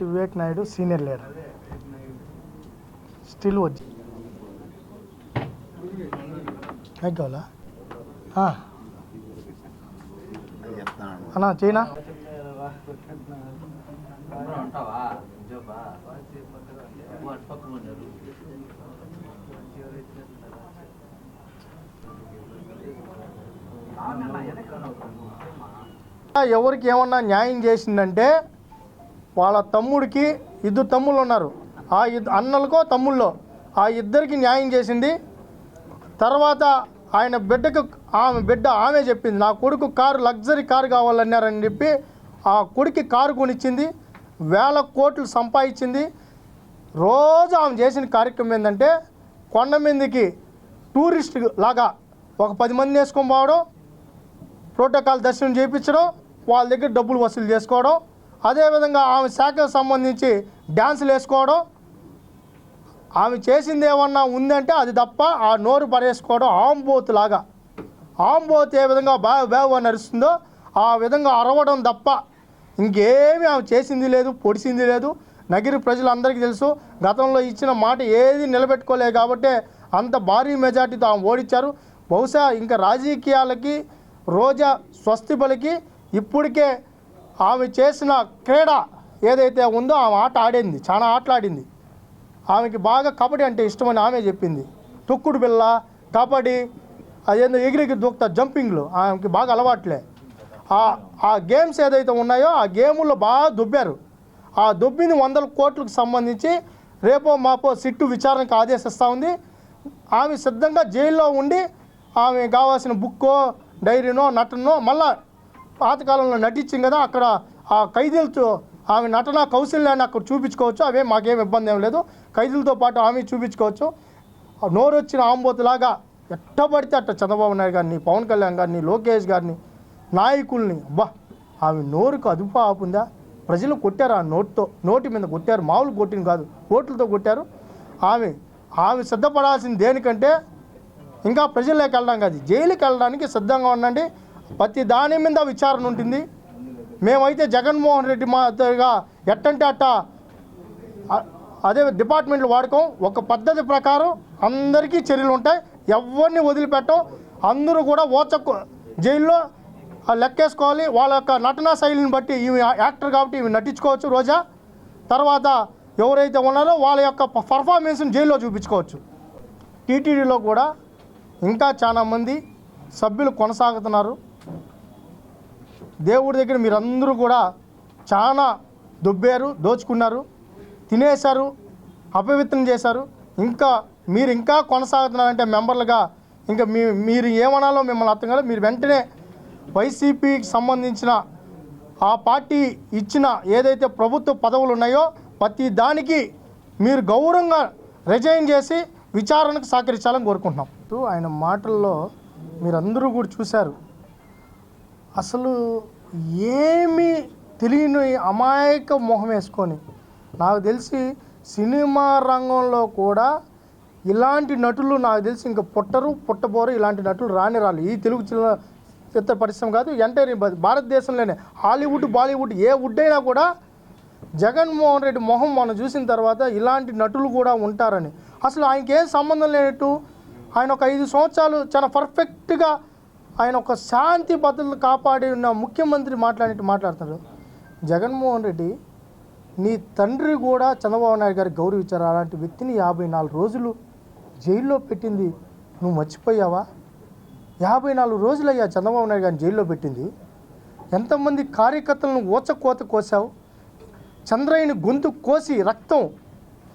Vivek Naidu senior leader. Still వచ్చి కావాలా? అన్నా చైనా ఉంటావా ఎవరికి ఏమన్నా న్యాయం చేసిందంటే వాళ్ళ తమ్ముడికి ఇద్దరు తమ్ముళ్ళు ఉన్నారు. ఆ ఇద్దరు అన్నలకో తమ్ముళ్ళో ఆ ఇద్దరికి న్యాయం చేసింది. తర్వాత ఆయన బిడ్డకు ఆమె బిడ్డ ఆమె చెప్పింది నా కొడుకు కారు లగ్జరీ కారు కావాలన్నారని చెప్పి ఆ కొడుకు కారు కొనిచ్చింది వేల కోట్లు సంపాదించింది. రోజు ఆమె చేసిన కార్యక్రమం ఏంటంటే కొండ మీదకి టూరిస్ట్ లాగా ఒక పది మంది వేసుకొని పోవడం ప్రోటోకాల్ దర్శనం చేయించడం వాళ్ళ దగ్గర డబ్బులు వసూలు చేసుకోవడం అదేవిధంగా ఆమె శాఖకు సంబంధించి డ్యాన్సులు వేసుకోవడం ఆమె చేసింది ఏమన్నా ఉందంటే అది తప్ప ఆ నోరు పడేసుకోవడం ఆంబోతు లాగా. ఆంబోతు ఏ విధంగా బాగు బాగు నడుస్తుందో ఆ విధంగా అరవడం తప్ప ఇంకేమీ ఆమె చేసింది లేదు పొడిసింది లేదు. నగిరి ప్రజలందరికీ తెలుసు గతంలో ఇచ్చిన మాట ఏది నిలబెట్టుకోలేదు కాబట్టి అంత భారీ మెజార్టీతో ఆమె ఓడించారు బహుశా ఇంకా రాజకీయాలకి రోజా స్వస్తి బలికి ఇప్పటికే ఆమె చేసిన క్రీడ ఏదైతే ఉందో ఆమె ఆట ఆడింది చాలా ఆటలాడింది. ఆమెకి బాగా కబడ్డీ అంటే ఇష్టమని ఆమె చెప్పింది. తొక్కుడు బిళ్ళ కబడ్డీ అదేందో ఎగిరికి దూకుతా జంపింగ్లు ఆమెకి బాగా అలవాట్లే. ఆ గేమ్స్ ఏదైతే ఉన్నాయో ఆ గేముల్లో బాగా దుబ్బారు. ఆ దుబ్బిని వందల కోట్లకు సంబంధించి రేపో మాపో సిట్టు విచారణకు ఆదేశిస్తూ ఉంది. ఆమె సిద్ధంగా జైల్లో ఉండి ఆమె కావాల్సిన బుక్కో డైరీనో నటనో మళ్ళా పాతకాలంలో నటించింది కదా అక్కడ ఆ ఖైదీలతో ఆమె నటన కౌశల్యాన్ని అక్కడ చూపించుకోవచ్చు. అవే మాకేం ఇబ్బంది ఏం లేదు. ఖైదీలతో పాటు ఆమె చూపించుకోవచ్చు. నోరొచ్చిన నోరు వచ్చిన ఆంబోతులాగా ఎట్ట పడితే అట్ట చంద్రబాబు నాయుడు గారిని పవన్ కళ్యాణ్ గారిని లోకేష్ గారిని నాయకుల్ని అబ్బా ఆమె నోరుకు అదుపు ఆపుందా? ప్రజలు కొట్టారు ఆ నోటుతో నోటి మీద కొట్టారు. మామూలు కొట్టిన కాదు ఓట్లతో కొట్టారు. ఆమె ఆమె సిద్ధపడాల్సింది దేనికంటే ఇంకా ప్రజల్లోకి వెళ్ళడం కాదు జైలుకి వెళ్ళడానికి సిద్ధంగా ఉండండి. ప్రతి దాని మీద విచారణ ఉంటుంది. మేమైతే జగన్మోహన్ రెడ్డి మాదిరిగా ఎట్టంటే అట్ట అదే డిపార్ట్మెంట్లు వాడుకోం. ఒక పద్ధతి ప్రకారం అందరికీ చర్యలు ఉంటాయి. ఎవరిని వదిలిపెట్టం. అందరూ కూడా ఓచకు జైల్లో ఆ లెక్కేసుకోవాలి. వాళ్ళ యొక్క నటనా శైలిని బట్టి ఇవి యాక్టర్ కాబట్టి ఇవి నటించుకోవచ్చు రోజా. తర్వాత ఎవరైతే ఉన్నారో వాళ్ళ యొక్క పర్ఫార్మెన్స్ని జైల్లో చూపించుకోవచ్చు. టీటీడీలో కూడా ఇంకా చాలామంది సభ్యులు కొనసాగుతున్నారు. దేవుడి దగ్గర మీరందరూ కూడా చాలా దొబ్బారు దోచుకున్నారు తినేశారు అపవిత్రం చేశారు. ఇంకా మీరు ఇంకా కొనసాగుతున్నారంటే మెంబర్లుగా ఇంకా మీ మీరు ఏమనాలో మిమ్మల్ని అర్థం కాదు మీరు వెంటనే వైసీపీకి సంబంధించిన ఆ పార్టీ ఇచ్చిన ఏదైతే ప్రభుత్వ పదవులు ఉన్నాయో ప్రతి దానికి మీరు గౌరవంగా రిజైన్ చేసి విచారణకు సహకరించాలని కోరుకుంటున్నాం. ఆయన మాటల్లో మీరందరూ కూడా చూశారు. అసలు ఏమీ తెలియని అమాయక మొహం వేసుకొని నాకు తెలిసి సినిమా రంగంలో కూడా ఇలాంటి నటులు నాకు తెలిసి ఇంకా పుట్టరు పుట్టబోరు ఇలాంటి నటులు రాని రాలి. ఈ తెలుగు చిత్ర చిత్ర పరిశ్రమ కాదు ఎంటైర్ భారతదేశంలోనే. హాలీవుడ్ బాలీవుడ్ ఏ వుడ్ అయినా కూడా జగన్మోహన్ రెడ్డి మొహం మనం చూసిన తర్వాత ఇలాంటి నటులు కూడా ఉంటారని. అసలు ఆయనకి ఏం సంబంధం లేనట్టు ఆయన ఒక ఐదు సంవత్సరాలు చాలా పర్ఫెక్ట్గా ఆయన ఒక శాంతి భద్రతలు కాపాడి ఉన్న ముఖ్యమంత్రి మాట్లాడినట్టు మాట్లాడుతున్నాడు జగన్మోహన్ రెడ్డి నీ తండ్రి కూడా చంద్రబాబు నాయుడు గారికి గౌరవించారు? అలాంటి వ్యక్తిని యాభై నాలుగు రోజులు జైల్లో పెట్టింది. నువ్వు మర్చిపోయావా? యాభై నాలుగు రోజులు అయ్యా చంద్రబాబు నాయుడు గారిని జైల్లో పెట్టింది. ఎంతమంది కార్యకర్తలను ఊచకోత కోసావు? చంద్రయ్యని గొంతు కోసి రక్తం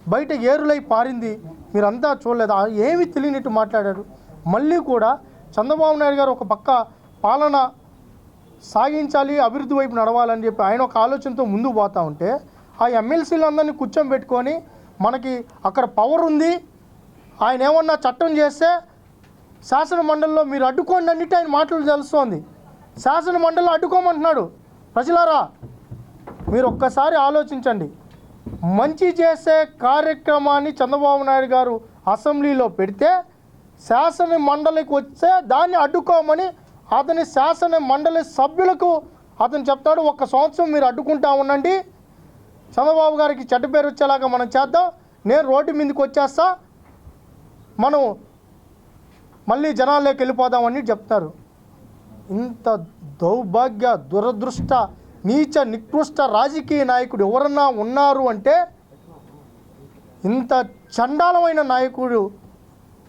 బయట ఏరులై పారింది. మీరంతా చూడలేదు? ఏమీ తెలియనట్టు మాట్లాడారు. మళ్ళీ కూడా చంద్రబాబు నాయుడు గారు ఒక పక్క పాలన సాగించాలి అభివృద్ధి వైపు నడవాలని చెప్పి ఆయన ఒక ఆలోచనతో ముందుకు పోతా ఉంటే ఆ ఎమ్మెల్సీలందరినీ కూర్చోబెట్టుకొని మనకి అక్కడ పవర్ ఉంది ఆయన ఏమన్నా చట్టం చేస్తే శాసన మండలిలో మీరు అడ్డుకోండి అన్నిటి ఆయన మాటలు తెలుస్తోంది. శాసన మండలిలో అడ్డుకోమంటున్నాడు. ప్రజలారా మీరు ఒక్కసారి ఆలోచించండి. మంచి చేసే కార్యక్రమాన్ని చంద్రబాబు నాయుడు గారు అసెంబ్లీలో పెడితే శాసన మండలికి వస్తే దాన్ని అడ్డుకోమని అతని శాసన మండలి సభ్యులకు అతను చెప్తాడు ఒక సంవత్సరం మీరు అడ్డుకుంటా ఉండండి. చంద్రబాబు గారికి చెడ్డ పేరు వచ్చేలాగా మనం చేద్దాం. నేను రోడ్డు మీదకి వచ్చేస్తా. మనం మళ్ళీ జనాల్లోకి వెళ్ళిపోదామని చెప్తారు. ఇంత దౌర్భాగ్య దురదృష్ట నీచ నికృష్ట రాజకీయ నాయకుడు ఎవరన్నా ఉన్నారు అంటే ఇంత చండాలమైన నాయకుడు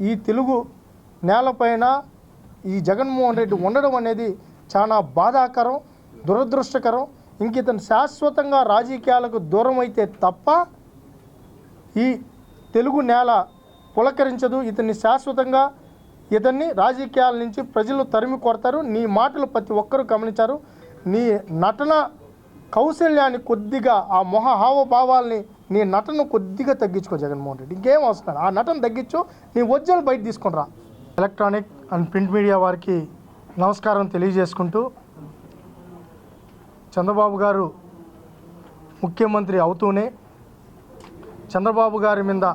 ఈ తెలుగు నేలపైన ఈ జగన్మోహన్ రెడ్డి ఉండడం అనేది చాలా బాధాకరం దురదృష్టకరం. ఇంక ఇతను శాశ్వతంగా రాజకీయాలకు దూరం అయితే తప్ప ఈ తెలుగు నేల పులకరించదు. ఇతన్ని శాశ్వతంగా ఇతన్ని రాజకీయాల నుంచి ప్రజలు తరిమి కొడతారు. నీ మాటలు ప్రతి ఒక్కరూ గమనించారు. నీ నటన కౌశల్యాన్ని కొద్దిగా ఆ మొహ హావభావాల్ని నీ నటను కొద్దిగా తగ్గించుకో జగన్మోహన్ రెడ్డి. ఇంకేం అవసరం ఆ నటన తగ్గించు నీ ఒరిజినల్ బయట తీసుకుని రా. ఎలక్ట్రానిక్ అండ్ ప్రింట్ మీడియా వారికి నమస్కారం తెలియజేసుకుంటూ చంద్రబాబు గారు ముఖ్యమంత్రి అవుతూనే చంద్రబాబు గారి మీద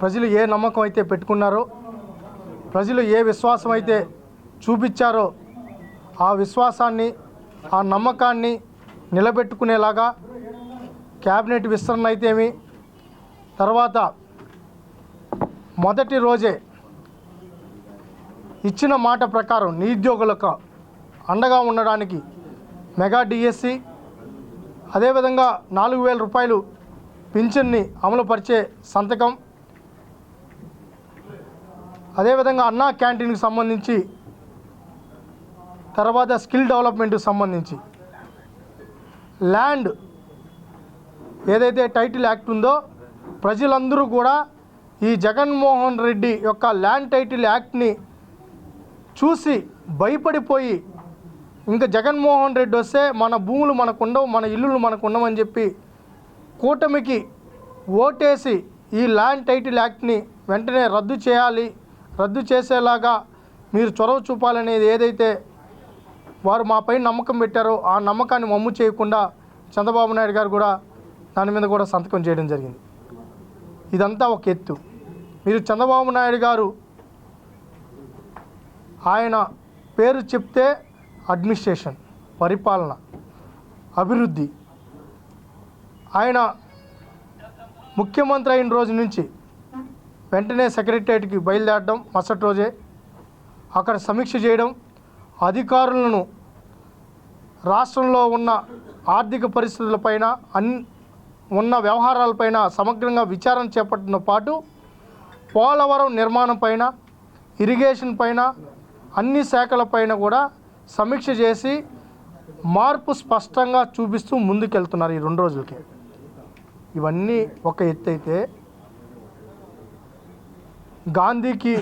ప్రజలు ఏ నమ్మకం అయితే పెట్టుకున్నారో ప్రజలు ఏ విశ్వాసం అయితే చూపించారో ఆ విశ్వాసాన్ని ఆ నమ్మకాన్ని నిలబెట్టుకునేలాగా క్యాబినెట్ విస్తరణ అయితేమి తర్వాత మొదటి రోజే ఇచ్చిన మాట ప్రకారం నిరుద్యోగులకు అండగా ఉండడానికి మెగా డిఎస్సి అదేవిధంగా నాలుగు వేల రూపాయలు పింఛన్ని అమలుపరిచే సంతకం అదేవిధంగా అన్నా క్యాంటీన్కి సంబంధించి తర్వాత స్కిల్ డెవలప్మెంట్కి సంబంధించి. ల్యాండ్ ఏదైతే టైటిల్ యాక్ట్ ఉందో ప్రజలందరూ కూడా ఈ జగన్మోహన్ రెడ్డి యొక్క ల్యాండ్ టైటిల్ యాక్ట్ని చూసి భయపడిపోయి ఇంకా జగన్మోహన్ రెడ్డి వస్తే మన భూములు మనకు ఉండవు మన ఇల్లులు మనకు ఉండవని చెప్పి కూటమికి ఓటేసి ఈ ల్యాండ్ టైటిల్ యాక్ట్ని వెంటనే రద్దు చేయాలి. రద్దు చేసేలాగా మీరు చొరవ చూపాలనేది ఏదైతే వారు మాపై నమ్మకం పెట్టారో ఆ నమ్మకాన్ని మమ్ము చేయకుండా చంద్రబాబు నాయుడు గారు కూడా దాని మీద కూడా సంతకం చేయడం జరిగింది. ఇదంతా ఒక ఎత్తు. మీరు చంద్రబాబు నాయుడు గారు ఆయన పేరు చెప్తే అడ్మినిస్ట్రేషన్ పరిపాలన అభివృద్ధి. ఆయన ముఖ్యమంత్రి అయిన రోజు నుంచి వెంటనే సెక్రటరియట్కి బయలుదేరడం మరుసటి రోజే. అక్కడ సమీక్ష చేయడం అధికారులను రాష్ట్రంలో ఉన్న ఆర్థిక పరిస్థితులపైన అన్ ఉన్న వ్యవహారాలపైన సమగ్రంగా విచారణ చేపట్టిన పాటు పోలవరం నిర్మాణం పైన ఇరిగేషన్ పైన అన్ని శాఖలపైన కూడా సమీక్ష చేసి మార్పు స్పష్టంగా చూపిస్తూ ముందుకెళ్తున్నారు ఈ రెండు రోజులకి. ఇవన్నీ ఒక ఎత్తు అయితే గాంధీకి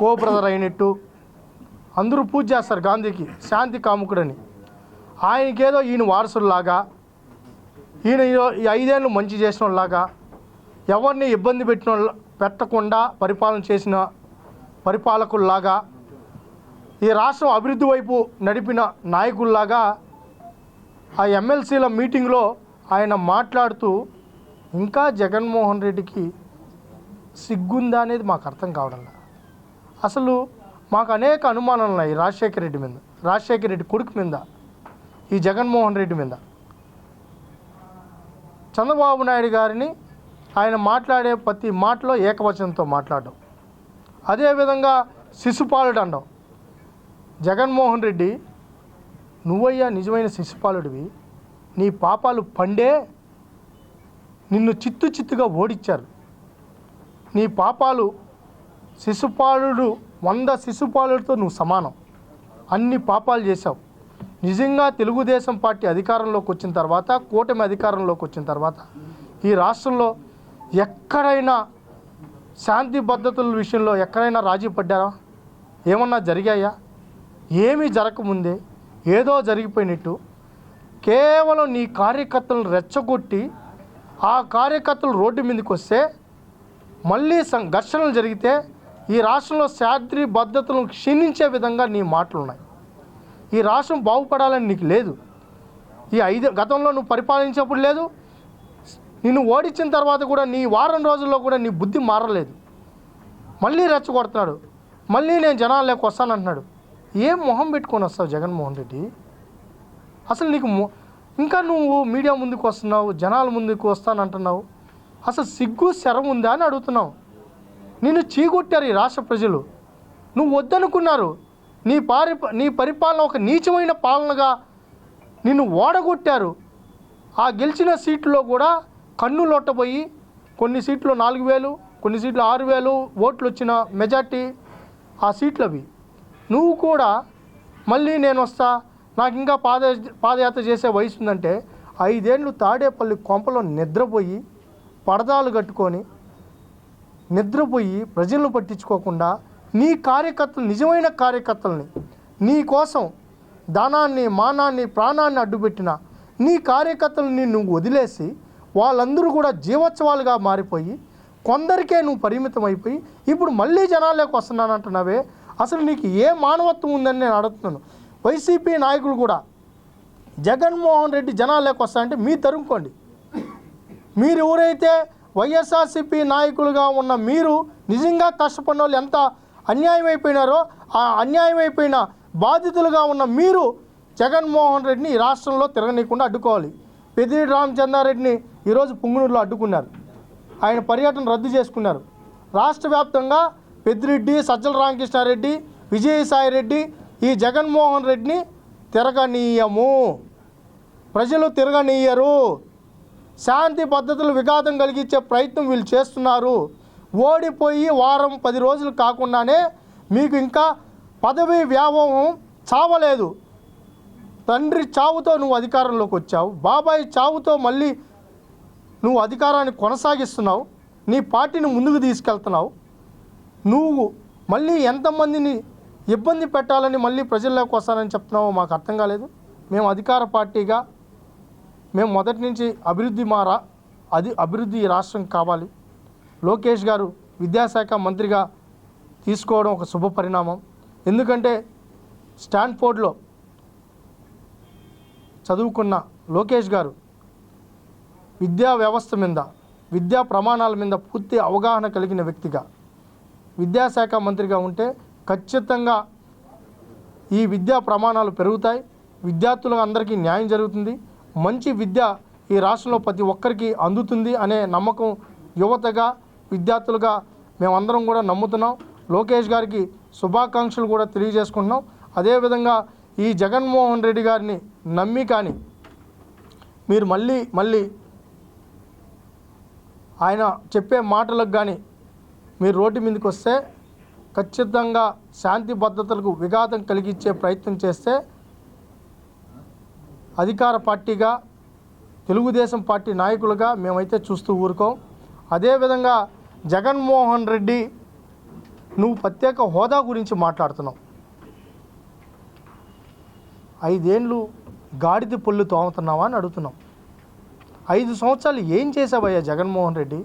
కో బ్రదర్ అయినట్టు అందరూ పూజ చేస్తారు గాంధీకి శాంతి కాముకుడని. ఆయనకేదో ఈయన వారసుల్లాగా ఈయన ఈ- ఐదేళ్ళు మంచి చేసిన వాళ్ళలాగా ఎవరిని ఇబ్బంది పెట్టిన పెట్టకుండా పరిపాలన చేసిన పరిపాలకుల్లాగా ఈ రాష్ట్రం అభివృద్ధి వైపు నడిపిన నాయకుల్లాగా ఆ ఎమ్మెల్సీల మీటింగ్లో ఆయన మాట్లాడుతూ ఇంకా జగన్మోహన్ రెడ్డికి సిగ్గుందా అనేది మాకు అర్థం కావడం అసలు మాకు అనేక అనుమానాలు ఉన్నాయి రాజశేఖర రెడ్డి మీద రాజశేఖర రెడ్డి కొడుకు మీద ఈ జగన్మోహన్ రెడ్డి మీద. చంద్రబాబు నాయుడు గారిని ఆయన మాట్లాడే ప్రతి మాటలో ఏకవచనంతో మాట్లాడడం. అదేవిధంగా శిశుపాలుడు అనడం జగన్మోహన్ రెడ్డి నువ్వయ్యా నిజమైన శిశుపాలుడివి. నీ పాపాలు పండే నిన్ను చిత్తు చిత్తుగా ఓడించారు. నీ పాపాలు శిశుపాలుడు వంద శిశుపాలుడితో నువ్వు సమానం. అన్ని పాపాలు చేశావు. నిజంగా తెలుగుదేశం పార్టీ అధికారంలోకి వచ్చిన తర్వాత కూటమి అధికారంలోకి వచ్చిన తర్వాత ఈ రాష్ట్రంలో ఎక్కడైనా శాంతి భద్రతల విషయంలో ఎక్కడైనా రాజీ పడ్డారా? ఏమన్నా జరిగాయా? ఏమీ జరగకముందే ఏదో జరిగిపోయినట్టు కేవలం నీ కార్యకర్తలను రెచ్చగొట్టి ఆ కార్యకర్తలు రోడ్డు మీదకి వస్తే మళ్ళీ సం ఘర్షణలు జరిగితే ఈ రాష్ట్రంలో శాంతి భద్రతలను క్షీణించే విధంగా నీ మాటలు ఉన్నాయి ఈ రాష్ట్రం బాగుపడాలని నీకు లేదు. ఈ ఐదు గతంలో నువ్వు పరిపాలించినప్పుడు లేదు. నిన్ను ఓడించిన తర్వాత కూడా నీ వారం రోజుల్లో కూడా నీ బుద్ధి మారలేదు. మళ్ళీ రెచ్చగొడుతున్నాడు. మళ్ళీ నేను జనాల్లోకి వస్తానంటున్నాడు. ఏం మొహం పెట్టుకొని వస్తావు జగన్మోహన్ రెడ్డి? అసలు నీకు ఇంకా నువ్వు మీడియా ముందుకు వస్తున్నావు జనాల ముందుకు వస్తానంటున్నావు. అసలు సిగ్గు శరం ఉందా అని అడుగుతున్నావు. నిన్ను చీకొట్టారు ఈ రాష్ట్ర ప్రజలు. నువ్వు వద్దనుకున్నారు. నీ పారి నీ పరిపాలన ఒక నీచమైన పాలనగా నిన్ను ఓడగొట్టారు ఆ గెలిచిన సీట్లో కూడా కన్ను లొట్టబోయి కొన్ని సీట్లు నాలుగు వేలు కొన్ని సీట్లు ఆరు వేలు ఓట్లు వచ్చిన మెజార్టీ ఆ సీట్లు అవి నువ్వు కూడా మళ్ళీ నేను వస్తా. నాకు ఇంకా పాద పాదయాత్ర చేసే వయసు ఉందంటే ఐదేళ్ళు తాడేపల్లి కొంపలో నిద్రపోయి పడదాలు కట్టుకొని నిద్రపోయి ప్రజలను పట్టించుకోకుండా నీ కార్యకర్తలు నిజమైన కార్యకర్తల్ని నీ కోసం ధనాన్ని మానాన్ని ప్రాణాన్ని అడ్డుపెట్టిన నీ కార్యకర్తలని నువ్వు వదిలేసి వాళ్ళందరూ కూడా జీవోత్సవాలుగా మారిపోయి కొందరికే నువ్వు పరిమితం అయిపోయి ఇప్పుడు మళ్ళీ జనాల్లోకి వస్తున్నానంటున్నావే? అసలు నీకు ఏ మానవత్వం ఉందని నేను అడుగుతున్నాను. వైసీపీ నాయకులు కూడా జగన్మోహన్ రెడ్డి జనాల్లోకి వస్తాయంటే మీ తరుముకోండి. మీరు ఎవరైతే వైఎస్ఆర్సీపీ నాయకులుగా ఉన్న మీరు నిజంగా కష్టపడిన వాళ్ళు ఎంత అన్యాయం అయిపోయినారో ఆ అన్యాయం అయిపోయిన బాధితులుగా ఉన్న మీరు జగన్మోహన్ రెడ్డిని ఈ రాష్ట్రంలో తిరగనీయకుండా అడ్డుకోవాలి. పెద్దిరెడ్డి రామచంద్రారెడ్డిని ఈరోజు పుంగునూరులో అడ్డుకున్నారు. ఆయన పర్యటన రద్దు చేసుకున్నారు. రాష్ట్ర వ్యాప్తంగా పెద్దిరెడ్డి సజ్జల రామకృష్ణారెడ్డి విజయసాయిరెడ్డి ఈ జగన్మోహన్ రెడ్డిని తిరగనీయము. ప్రజలు తిరగనీయరు. శాంతి పద్ధతులు విఘాతం కలిగించే ప్రయత్నం వీళ్ళు చేస్తున్నారు. ఓడిపోయి వారం పది రోజులు కాకుండానే మీకు ఇంకా పదవి వ్యామోహం చావలేదు. తండ్రి చావుతో నువ్వు అధికారంలోకి వచ్చావు. బాబాయ్ చావుతో మళ్ళీ నువ్వు అధికారాన్ని కొనసాగిస్తున్నావు. నీ పార్టీని ముందుకు తీసుకెళ్తున్నావు. నువ్వు మళ్ళీ ఎంతమందిని ఇబ్బంది పెట్టాలని మళ్ళీ ప్రజల్లోకి వస్తానని చెప్తున్నావు మాకు అర్థం కాలేదు. మేము అధికార పార్టీగా మేము మొదటి నుంచి అభివృద్ధి మారా అది అభివృద్ధి ఈ రాష్ట్రం కావాలి. లోకేష్ గారు విద్యాశాఖ మంత్రిగా తీసుకోవడం ఒక శుభ పరిణామం. ఎందుకంటే స్టాన్ఫోర్డ్లో చదువుకున్న లోకేష్ గారు విద్యా వ్యవస్థ మీద విద్యా ప్రమాణాల మీద పూర్తి అవగాహన కలిగిన వ్యక్తిగా విద్యాశాఖ మంత్రిగా ఉంటే ఖచ్చితంగా ఈ విద్యా ప్రమాణాలు పెరుగుతాయి. విద్యార్థులకు అందరికీ న్యాయం జరుగుతుంది. మంచి విద్య ఈ రాష్ట్రంలో ప్రతి ఒక్కరికి అందుతుంది అనే నమ్మకం యువతగా విద్యార్థులుగా మేమందరం కూడా నమ్ముతున్నాం. లోకేష్ గారికి శుభాకాంక్షలు కూడా తెలియజేసుకుంటున్నాం. అదేవిధంగా ఈ జగన్మోహన్ రెడ్డి గారిని నమ్మి కానీ మీరు మళ్ళీ మళ్ళీ ఆయన చెప్పే మాటలకు కానీ మీరు రోడ్డు మీదకి వస్తే ఖచ్చితంగా శాంతి భద్రతలకు విఘాతం కలిగించే ప్రయత్నం చేస్తే అధికార పార్టీగా తెలుగుదేశం పార్టీ నాయకులుగా మేమైతే చూస్తూ ఊరుకోం. అదేవిధంగా జగన్మోహన్ రెడ్డి నువ్వు ప్రత్యేక హోదా గురించి మాట్లాడుతున్నావు. ఐదేండ్లు గాడిద పొల్లు తోముతున్నావా అని అడుగుతున్నాం ఐదు సంవత్సరాలు ఏం చేసావయ్యా జగన్మోహన్ రెడ్డి?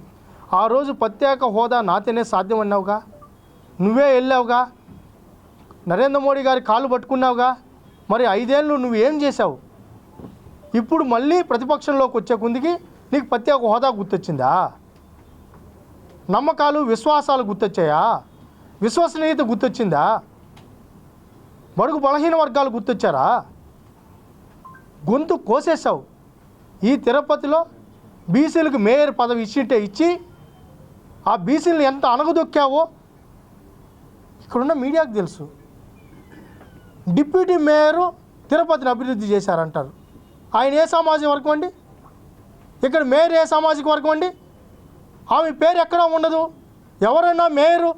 ఆ రోజు ప్రత్యేక హోదా నాతేనే సాధ్యం అన్నావుగా నువ్వే వెళ్ళావుగా? నరేంద్ర మోడీ గారి కాళ్ళు పట్టుకున్నావుగా? మరి ఐదేళ్ళు నువ్వు ఏం చేసావు ఇప్పుడు మళ్ళీ ప్రతిపక్షంలోకి వచ్చే కుందికి నీకు ప్రత్యేక హోదా గుర్తొచ్చిందా? నమ్మకాలు విశ్వాసాలు గుర్తొచ్చాయా? విశ్వసనీయత గుర్తొచ్చిందా? బడుగు బలహీన వర్గాలు గుర్తొచ్చారా? గొంతు కోసేసావు ఈ తిరుపతిలో బీసీలకు మేయర్ పదవి ఇచ్చింటే ఇచ్చి ఆ బీసీలను ఎంత అణగదొక్కావో ఇక్కడున్న మీడియాకు తెలుసు. డిప్యూటీ మేయరు తిరుపతిని అభివృద్ధి చేశారంటారు. ఆయన ఏ సామాజిక వర్గం అండి? ఇక్కడ మేయర్ ఏ సామాజిక వర్గం అండి? ఆమె పేరు ఎక్కడ ఉండదు. ఎవరైనా మేయరు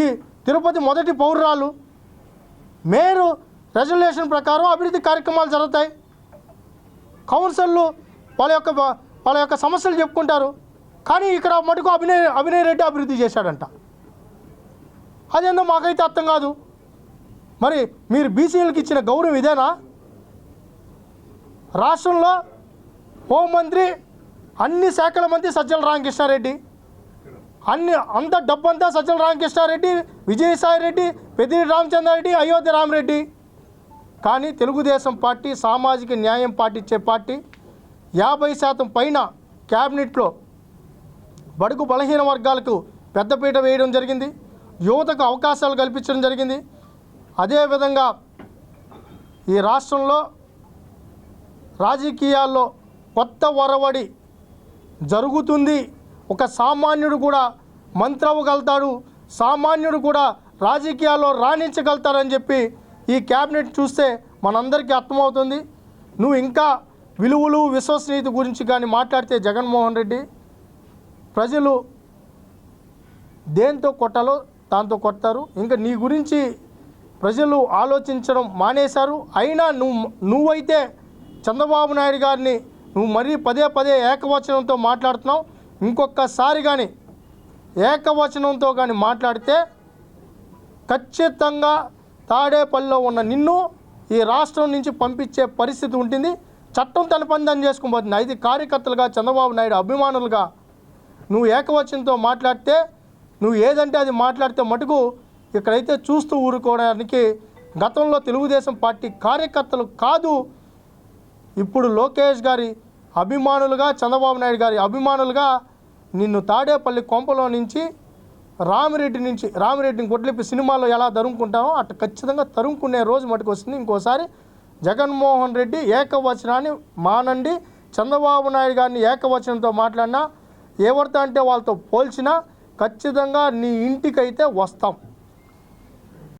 ఈ తిరుపతి మొదటి పౌరురాలు. మేయరు రెజల్యూషన్ ప్రకారం అభివృద్ధి కార్యక్రమాలు జరుగుతాయి. కౌన్సిల్లు వాళ్ళ యొక్క వాళ్ళ యొక్క సమస్యలు చెప్పుకుంటారు. కానీ ఇక్కడ మటుకు అభినయ్ అభినయ్ రెడ్డి అభివృద్ధి చేశాడంట. అదేందో మాకైతే అర్థం కాదు. మరి మీరు బీసీలకు ఇచ్చిన గౌరవం ఇదేనా? రాష్ట్రంలో హోంమంత్రి అన్ని శాఖల మంత్రి సజ్జల రామకృష్ణారెడ్డి. అన్ని అంత డబ్బంతా సజ్జల రామకృష్ణారెడ్డి విజయసాయి రెడ్డి రామచంద్రారెడ్డి అయోధ్య రామరెడ్డి. కానీ తెలుగుదేశం పార్టీ సామాజిక న్యాయం పాటించే పార్టీ యాభై శాతం పైన క్యాబినెట్లో బడుగు బలహీన వర్గాలకు పెద్దపీట వేయడం జరిగింది. యువతకు అవకాశాలు కల్పించడం జరిగింది. అదేవిధంగా ఈ రాష్ట్రంలో రాజకీయాల్లో కొత్త వరవడి జరుగుతుంది. ఒక సామాన్యుడు కూడా మంత్రవగలుగుతాడు సామాన్యుడు కూడా రాజకీయాల్లో రాణించగలుగుతారని చెప్పి ఈ క్యాబినెట్ చూస్తే మనందరికీ అర్థమవుతుంది. నువ్వు ఇంకా విలువలు విశ్వసనీయత గురించి కానీ మాట్లాడితే జగన్మోహన్ రెడ్డి ప్రజలు దేంతో కొట్టాలో దాంతో కొడతారు. ఇంకా నీ గురించి ప్రజలు ఆలోచించడం మానేశారు. అయినా నువ్వు నువ్వైతే చంద్రబాబు నాయుడు గారిని నువ్వు మరీ పదే పదే ఏకవచనంతో మాట్లాడుతున్నావు. ఇంకొకసారి కానీ ఏకవచనంతో కానీ మాట్లాడితే ఖచ్చితంగా తాడేపల్లిలో ఉన్న నిన్ను ఈ రాష్ట్రం నుంచి పంపించే పరిస్థితి ఉంటుంది. చట్టం తన పని దాన్ని అయితే కార్యకర్తలుగా చంద్రబాబు నాయుడు అభిమానులుగా నువ్వు ఏకవచనంతో మాట్లాడితే నువ్వు ఏదంటే అది మాట్లాడితే మటుకు ఇక్కడైతే చూస్తూ ఊరుకోవడానికి గతంలో తెలుగుదేశం పార్టీ కార్యకర్తలు కాదు. ఇప్పుడు లోకేష్ గారి అభిమానులుగా చంద్రబాబు నాయుడు గారి అభిమానులుగా నిన్ను తాడేపల్లి కొంపలో నుంచి రామిరెడ్డి నుంచి రామిరెడ్డిని కొట్లిప్పి సినిమాలో ఎలా తరుముకుంటామో అట్ట ఖచ్చితంగా తరుముకునే రోజు మటుకు వస్తుంది. ఇంకోసారి జగన్మోహన్ రెడ్డి ఏకవచనాన్ని మానండి. చంద్రబాబు నాయుడు గారిని ఏకవచనంతో మాట్లాడినా ఎవరితో అంటే వాళ్ళతో పోల్చినా ఖచ్చితంగా నీ ఇంటికైతే వస్తాం.